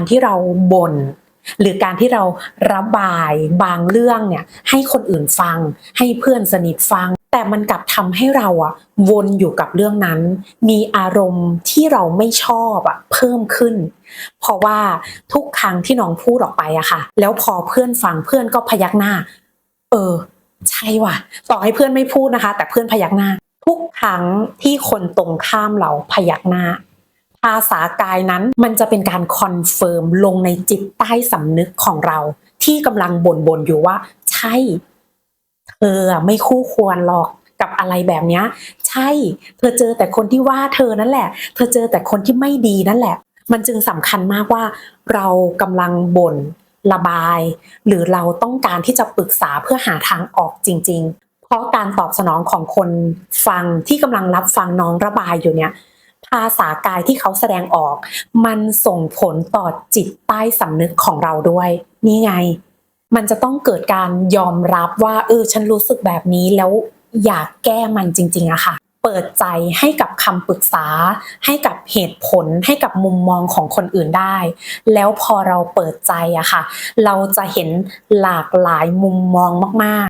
การที่เราบ่นหรือการที่เราระบายบางเรื่องเนี่ยให้คนอื่นฟัง ให้เพื่อนสนิทฟัง แต่มันกลับทำให้เราอะวนอยู่กับเรื่องนั้น มีอารมณ์ที่เราไม่ชอบอะเพิ่มขึ้น เพราะว่าทุกครั้งที่น้องพูดออกไปอะค่ะ แล้วพอเพื่อนฟังเพื่อนก็พยักหน้า เออ ใช่ว่ะ ต่อให้เพื่อนไม่พูดนะคะ แต่เพื่อนพยักหน้า ทุกครั้งที่คนตรงข้ามเราพยักหน้า ภาษากายนั้นมันจะเป็นการคอนเฟิร์มลงในจิตใต้สำนึกของเรา ที่กำลังบ่นๆอยู่ว่า ใช่ เธอไม่คู่ควรหรอกกับอะไรแบบนี้ใช่ เธอเจอแต่คนที่ว่าเธอนั่นแหละ เธอเจอแต่คนที่ไม่ดีนั่นแหละ มันจึงสำคัญมากว่า เรากำลังบ่นระบาย หรือเราต้องการที่จะปรึกษาเพื่อหาทางออกจริง ๆ เพราะการตอบสนองของคนฟังที่กำลังรับฟังน้องระบายอยู่เนี่ย ภาษากายที่เขาแสดงออก มันส่งผลต่อจิตใต้สำนึกของเราด้วย นี่ไง มันจะต้องเกิดการยอมรับว่า เออ ฉันรู้สึกแบบนี้แล้วอยากแก้มันจริงๆอะค่ะ เปิดใจให้กับคำปรึกษา ให้กับเหตุผล ให้กับมุมมองของคนอื่นได้ แล้วพอเราเปิดใจอะค่ะ เราจะเห็นหลากหลายมุมมองมาก